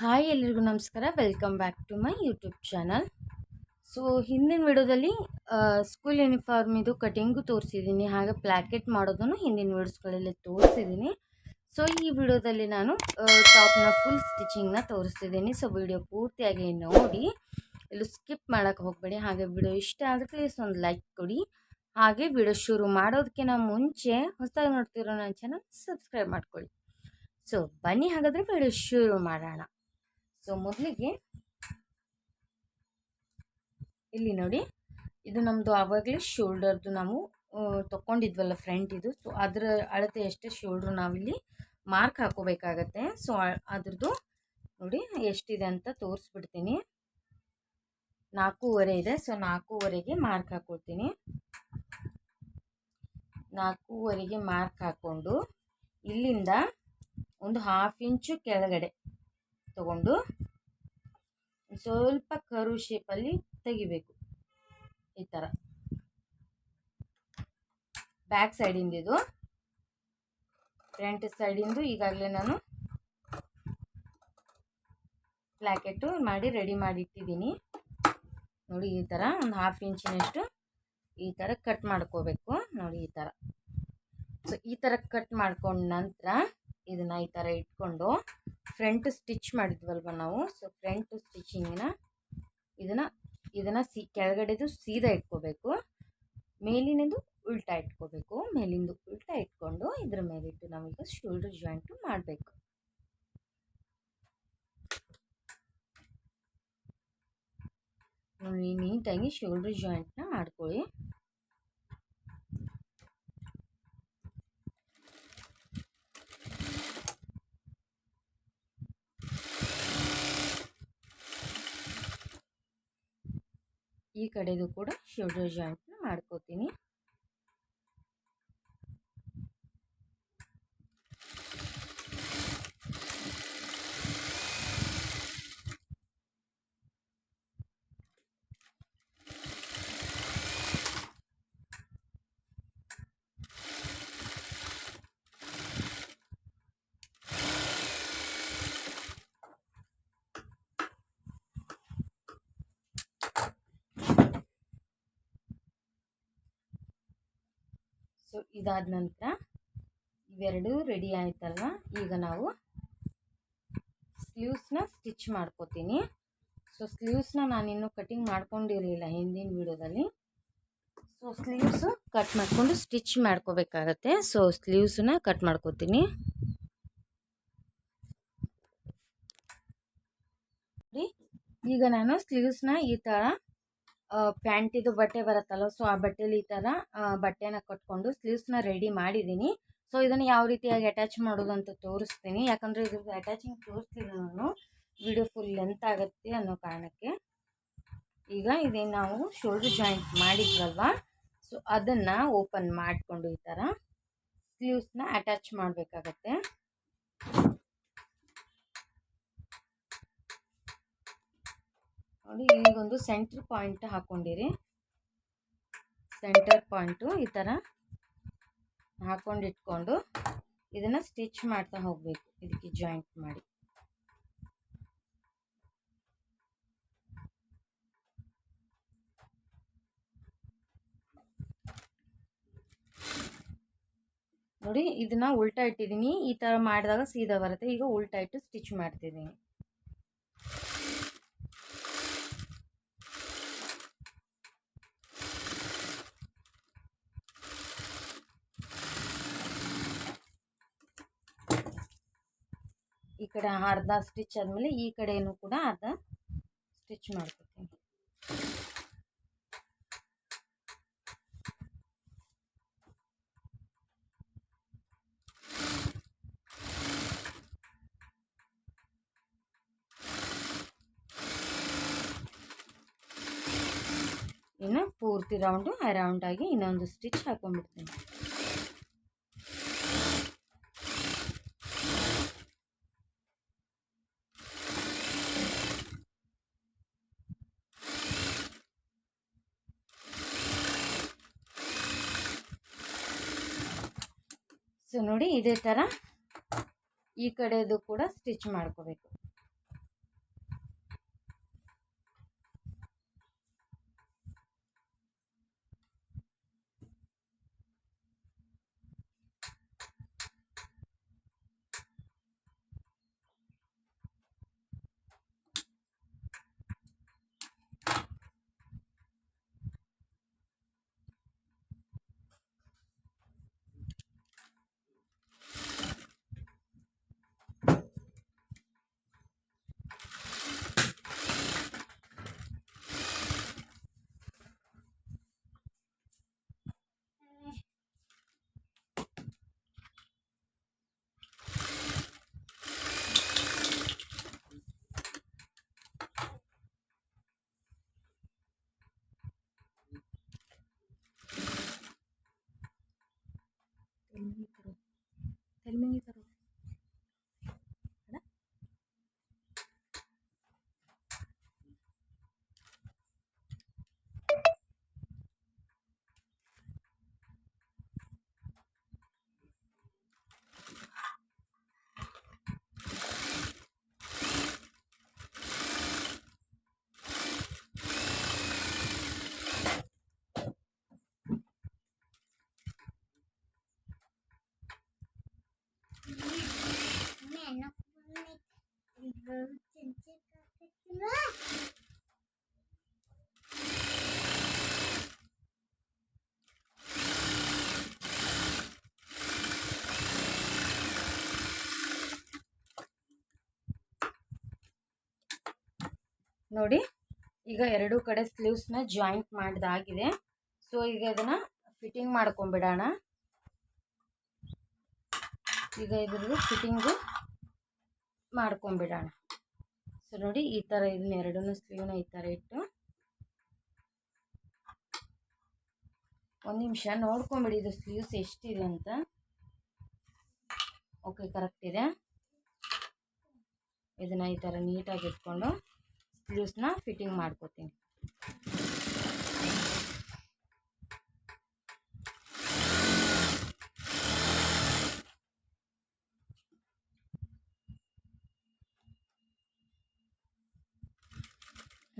Hi ಎಲ್ರಿಗೂ ನಮಸ್ಕಾರ. Welcome back to my YouTube channel so ಹಿಂದಿನ ವಿಡಿಯೋದಲ್ಲಿ ಸ್ಕೂಲ್ ಯೂನಿಫಾರ್ಮ್ ಇದು ಕಟಿಂಗು ತೋರಿಸಿದ್ದೀನಿ. ಹಾಗೆ ಪ್ಲ್ಯಾಕೆಟ್ ಮಾಡೋದನ್ನು ಹಿಂದಿನ ವಿಡಿಯೋಸ್ಗಳಲ್ಲಿ ತೋರಿಸಿದ್ದೀನಿ. ಸೊ ಈ ವಿಡಿಯೋದಲ್ಲಿ ನಾನು ಟಾಪ್ನ ಫುಲ್ ಸ್ಟಿಚಿಂಗ್ನ ತೋರಿಸ್ತಿದ್ದೀನಿ ಸೊ ವಿಡಿಯೋ ಪೂರ್ತಿಯಾಗಿ ನೋಡಿ. ಎಲ್ಲೂ ಸ್ಕಿಪ್ ಮಾಡೋಕ್ಕೆ ಹೋಗಬೇಡಿ. ಹಾಗೆ ವಿಡಿಯೋ ಇಷ್ಟ ಆದರೆ ಪ್ಲೀಸ್ ಒಂದು ಲೈಕ್ ಕೊಡಿ. ಹಾಗೆ ವಿಡಿಯೋ ಶುರು ಮಾಡೋದಕ್ಕಿಂತ ಮುಂಚೆ ಹೊಸದಾಗಿ ನೋಡ್ತಿರೋ ನನ್ನ ಚಾನಲ್ ಸಬ್ಸ್ಕ್ರೈಬ್ ಮಾಡ್ಕೊಳ್ಳಿ. ಸೊ ಬನ್ನಿ ಹಾಗಾದರೆ ವಿಡಿಯೋ ಶುರು ಮಾಡೋಣ. ಸೊ ಮೊದಲಿಗೆ ಇಲ್ಲಿ ನೋಡಿ. ಇದು ನಮ್ಮದು ಆವಾಗಲೇ ಶೋಲ್ಡರ್ದು ನಾವು ತೊಗೊಂಡಿದ್ವಲ್ಲ ಫ್ರಂಟ್ ಇದು. ಸೊ ಅದರ ಅಳತೆ ಎಷ್ಟು ಶೋಲ್ಡ್ರು ನಾವಿಲ್ಲಿ ಮಾರ್ಕ್ ಹಾಕೋಬೇಕಾಗತ್ತೆ. ಸೊ ಅದ್ರದ್ದು ನೋಡಿ ಎಷ್ಟಿದೆ ಅಂತ ತೋರಿಸ್ಬಿಡ್ತೀನಿ. ನಾಲ್ಕೂವರೆ ಇದೆ. ಸೊ ನಾಲ್ಕೂವರೆಗೆ ಮಾರ್ಕ್ ಹಾಕ್ಕೊಳ್ತೀನಿ ನಾಲ್ಕೂವರೆಗೆ ಮಾರ್ಕ್ ಹಾಕ್ಕೊಂಡು ಇಲ್ಲಿಂದ ಒಂದು ಹಾಫ್ ಇಂಚು ಕೆಳಗಡೆ ತಗೊಂಡು ಸ್ವಲ್ಪ ಕರು ಶೇಪಲ್ಲಿ ತೆಗಿಬೇಕು. ಈ ಥರ ಬ್ಯಾಕ್ ಸೈಡಿಂದ ಇದು ಫ್ರಂಟ್ ಸೈಡಿಂದು ಈಗಾಗಲೇ ನಾನು ಪ್ಲ್ಯಾಕೆಟು ಮಾಡಿ ರೆಡಿ ಮಾಡಿ ಇಟ್ಟಿದ್ದೀನಿ. ನೋಡಿ ಈ ಥರ ಒಂದು ಹಾಫ್ ಇಂಚಿನಷ್ಟು ಈ ಥರ ಕಟ್ ಮಾಡ್ಕೋಬೇಕು. ನೋಡಿ ಈ ಥರ ಸೊ ಈ ಥರ ಕಟ್ ಮಾಡ್ಕೊಂಡ ನಂತರ ಇದನ್ನು ಈ ಥರ ಇಟ್ಕೊಂಡು ಫ್ರಂಟ್ ಸ್ಟಿಚ್ ಮಾಡಿದ್ವಲ್ವ ನಾವು? ಸೊ ಫ್ರಂಟ್ ಸ್ಟಿಚಿಂಗ್ನ ಇದನ್ನು ಇದನ್ನು ಸಿ, ಕೆಳಗಡೆದು ಸೀದಾ ಇಟ್ಕೋಬೇಕು. ಮೇಲಿನದು ಉಲ್ಟಾ ಇಟ್ಕೋಬೇಕು. ಮೇಲಿಂದು ಉಲ್ಟಾ ಇಟ್ಕೊಂಡು ಇದ್ರ ಮೇಲಿಟ್ಟು ನಾವೀಗ ಶೋಲ್ಡರ್ ಜಾಯಿಂಟು ಮಾಡಬೇಕು. ನೀಟಾಗಿ ಶೋಲ್ಡರ್ ಜಾಯಿಂಟ್ನ ಮಾಡ್ಕೊಳ್ಳಿ. ಈ ಕಡೆದು ಕೂಡ ಶೋಲ್ಡರ್ ಜಾಯಿಂಟ್ನ ಮಾಡ್ಕೋತೀನಿ ಸೊ ಇದಾದ ನಂತರ ಇವೆರಡು ರೆಡಿ ಆಯ್ತಲ್ವ? ಈಗ ನಾವು ಸ್ಲೀವ್ಸ್ನ ಸ್ಟಿಚ್ ಮಾಡ್ಕೋತೀನಿ. ಸೊ ಸ್ಲೀವ್ಸ್ನ ನಾನಿನ್ನೂ ಕಟಿಂಗ್ ಮಾಡ್ಕೊಂಡಿರಲಿಲ್ಲ ಹಿಂದಿನ ವಿಡಿಯೋದಲ್ಲಿ. ಸೊ ಸ್ಲೀವ್ಸು ಕಟ್ ಮಾಡಿಕೊಂಡು ಸ್ಟಿಚ್ ಮಾಡ್ಕೋಬೇಕಾಗತ್ತೆ. ಸೊ ಸ್ಲೀವ್ಸನ್ನ ಕಟ್ ಮಾಡ್ಕೋತೀನಿ. ಈಗ ನಾನು ಸ್ಲೀವ್ಸ್ನ ಈ ಥರ ಪ್ಯಾಂಟಿದು ಬಟ್ಟೆ ಬರುತ್ತಲ್ಲ ಸೊ ಆ ಬಟ್ಟೆಲಿ ಈ ಥರ ಬಟ್ಟೆನ ಕಟ್ಕೊಂಡು ಸ್ಲೀವ್ಸ್ನ ರೆಡಿ ಮಾಡಿದ್ದೀನಿ. ಸೊ ಇದನ್ನು ಯಾವ ರೀತಿಯಾಗಿ ಅಟ್ಯಾಚ್ ಮಾಡೋದು ಅಂತ ತೋರಿಸ್ತೀನಿ. ಯಾಕಂದರೆ ಇದ್ರದ್ದು ಅಟ್ಯಾಚಿಂಗ್ ತೋರಿಸ್ತೀನಿ ನಾನು. ವಿಡಿಯೋ ಫುಲ್ ಲೆಂತ್ ಆಗುತ್ತೆ ಅನ್ನೋ ಕಾರಣಕ್ಕೆ. ಈಗ ಇದೇ ನಾವು ಶೋಲ್ಡರ್ ಜಾಯಿಂಟ್ ಮಾಡಿದ್ವಲ್ವ? ಸೊ ಅದನ್ನು ಓಪನ್ ಮಾಡಿಕೊಂಡು ಈ ಥರ ಸ್ಲೀವ್ಸ್ನ ಅಟ್ಯಾಚ್ ಮಾಡಬೇಕಾಗತ್ತೆ. ನೋಡಿ ಈಗೊಂದು ಸೆಂಟ್ರ್ ಪಾಯಿಂಟ್ ಹಾಕ್ಕೊಂಡಿರಿ ಸೆಂಟರ್ ಪಾಯಿಂಟು ಈ ಥರ ಹಾಕ್ಕೊಂಡು ಇಟ್ಕೊಂಡು ಇದನ್ನು ಸ್ಟಿಚ್ ಮಾಡ್ತಾ ಹೋಗಬೇಕು. ಇದಕ್ಕೆ ಜಾಯಿಂಟ್ ಮಾಡಿ. ನೋಡಿ, ಇದನ್ನ ಉಲ್ಟಾ ಇಟ್ಟಿದ್ದೀನಿ. ಈ ಥರ ಮಾಡಿದಾಗ ಸೀದಾ ಬರುತ್ತೆ. ಈಗ ಉಲ್ಟಾ ಇಟ್ಟು ಸ್ಟಿಚ್ ಮಾಡ್ತಿದ್ದೀನಿ. ಕಡೆ ಅರ್ಧ ಸ್ಟಿಚ್ ಆದಮೇಲೆ ಈ ಕಡೆಯೂ ಕೂಡ ಅರ್ಧ ಸ್ಟಿಚ್ ಮಾಡ್ಕೊತೀನಿ. ಇನ್ನು ಪೂರ್ತಿ ರೌಂಡು ಅರೌಂಡಾಗಿ ಇನ್ನೊಂದು ಸ್ಟಿಚ್ ಹಾಕೊಂಡ್ಬಿಡ್ತೀನಿ. ಸೊ ನೋಡಿ ಇದೇ ಥರ ಈ ಕಡೆದು ಕೂಡ ಸ್ಟಿಚ್ ಮಾಡ್ಕೋಬೇಕು. ಕಡಿಮೆ ನೋಡಿ, ಈಗ ಎರಡು ಕಡೆ ಸ್ಲೀವ್ಸ್ನ ಜಾಯಿಂಟ್ ಮಾಡಿದಾಗಿದೆ. ಸೊ ಈಗ ಇದನ್ನು ಫಿಟ್ಟಿಂಗ್ ಮಾಡ್ಕೊಂಬಿಡೋಣ ಈಗ ಇದ್ರದ್ದು ಫಿಟ್ಟಿಂಗು ಮಾಡ್ಕೊಂಬಿಡೋಣ. ಸೊ ನೋಡಿ ಈ ಥರ ಇದನ್ನ ಎರಡೂ ಸ್ಲೀವ್ನ ಈ ಥರ ಇಟ್ಟು ಒಂದು ನಿಮಿಷ ನೋಡ್ಕೊಂಬಿಡಿ ಇದು ಸ್ಲೀವ್ಸ್ ಎಷ್ಟಿದೆ ಅಂತ. ಓಕೆ ಕರೆಕ್ಟ್ ಇದೆ. ಇದನ್ನು ಈ ಥರ ನೀಟಾಗಿ ಇಟ್ಕೊಂಡು ಸ್ಲೀವ್ಸ್ನ ಫಿಟ್ಟಿಂಗ್ ಮಾಡ್ಕೋತೀನಿ.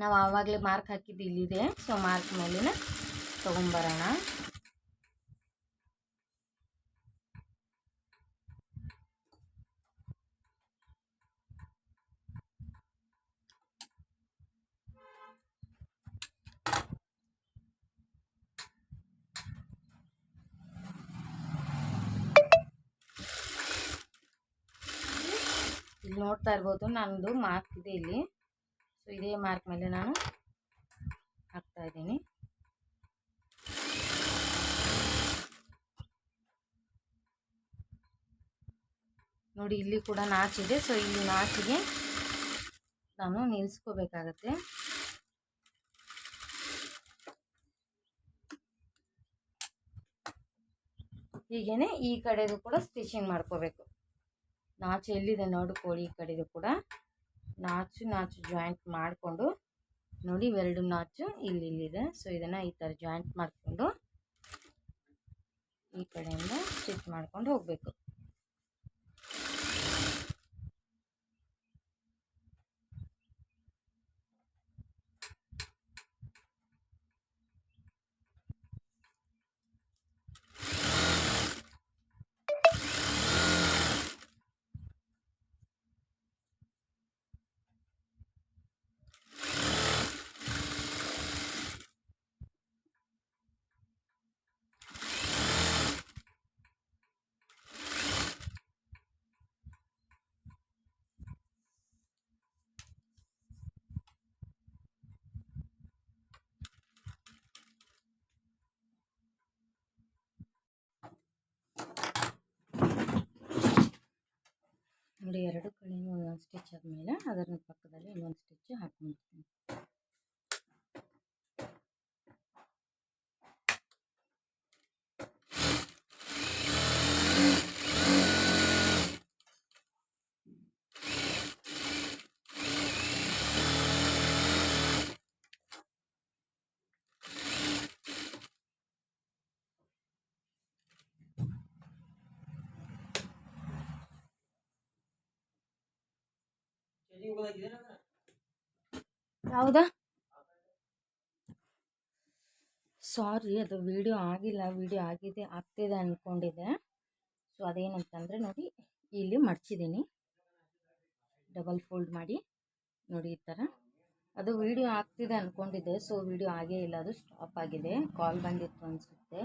ನಾವು ಆವಾಗಲೇ ಮಾರ್ಕ್ ಹಾಕಿದ್ದು ಇಲ್ಲಿದೆ. ಸೊ ಮಾರ್ಕ್ ಮೇಲಿನ ತೊಗೊಂಬರೋಣ. ಇಲ್ಲಿ ನೋಡ್ತಾ ಇರ್ಬೋದು, ನಂದು ಮಾರ್ಕ್ ಇದೆ ಇಲ್ಲಿ. ಸೊ ಇದೇ ಮಾರ್ಕ್ ಮೇಲೆ ನಾನು ಹಾಕ್ತಾ ಇದ್ದೀನಿ. ನೋಡಿ, ಇಲ್ಲಿ ಕೂಡ ನಾಚಿದೆ ಸೊ ಇಲ್ಲಿ ನಾಚಿಗೆ ನಾನು ನಿಲ್ಲಿಸ್ಕೋಬೇಕಾಗತ್ತೆ ಹೀಗೇನೆ ಈ ಕಡೆದು ಕೂಡ ಸ್ಟಿಚಿಂಗ್ ಮಾಡ್ಕೋಬೇಕು. ನಾಚು ಎಲ್ಲಿದೆ ನೋಡ್ಕೊಳ್ಳಿ ಈ ಕಡೆದು ಕೂಡ. ನಾಚು ನಾಚು ಜಾಯಿಂಟ್ ಮಾಡಿಕೊಂಡು ನೋಡಿ ಇವೆರಡು ನಾಚು ಇಲ್ಲಿ ಇಲ್ಲಿದೆ ಸೊ ಇದನ್ನು ಈ ಥರ ಜಾಯಿಂಟ್ ಮಾಡಿಕೊಂಡು ಈ ಕಡೆಯಿಂದ ಸ್ಟಿಚ್ ಮಾಡ್ಕೊಂಡು ಹೋಗಬೇಕು. ಎರಡು ಕಡೆ ಒಂದೊಂದು ಸ್ಟಿಚ್ ಆದಮೇಲೆ ಅದರ ಪಕ್ಕದಲ್ಲಿ ಇನ್ನೊಂದು ಸ್ಟಿಚ್ ಹಾಕ್ಕೊಂಡ್ಬಿಡ್ತೀನಿ ಹೌದಾ? ಸಾರಿ ಅದು ವಿಡಿಯೋ ಆಗಿಲ್ಲ ವಿಡಿಯೋ ಆಗಿದೆ, ಆಗ್ತಿದೆ ಅಂದ್ಕೊಂಡಿದ್ದೆ ಸೊ ಅದೇನಂತಂದರೆ ನೋಡಿ, ಇಲ್ಲಿ ಮಡ್ಚಿದ್ದೀನಿ. ಡಬಲ್ ಫೋಲ್ಡ್ ಮಾಡಿ, ನೋಡಿ ಈ ಥರ. ಅದು ವಿಡಿಯೋ ಆಗ್ತಿದೆ ಅಂದ್ಕೊಂಡಿದ್ದೆ ಸೊ ವಿಡಿಯೋ ಆಗೇ ಇಲ್ಲ, ಅದು ಸ್ಟಾಪ್ ಆಗಿದೆ. ಕಾಲ್ ಬಂದಿತ್ತು ಅನಿಸುತ್ತೆ.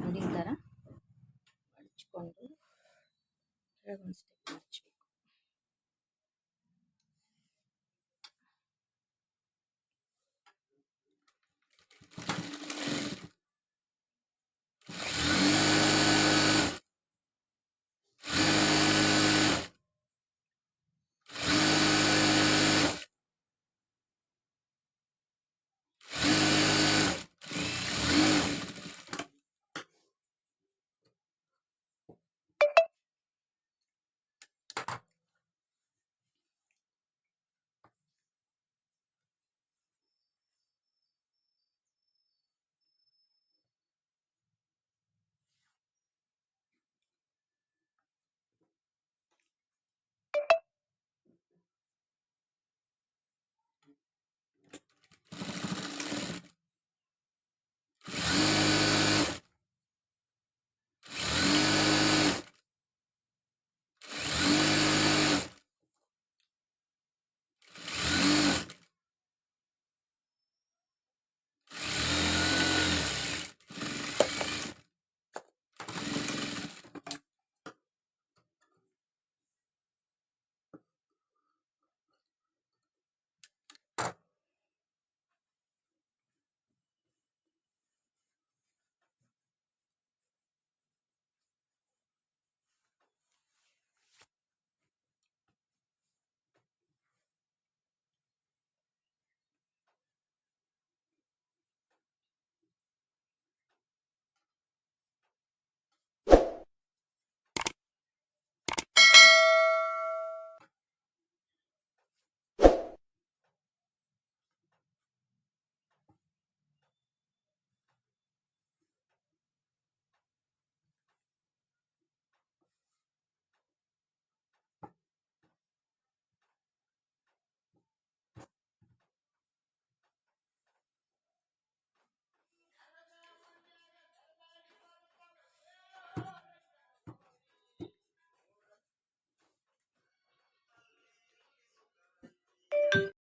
ನೋಡಿ ಈ ಥರ. ಮಡಚ್ಕೊಂಡು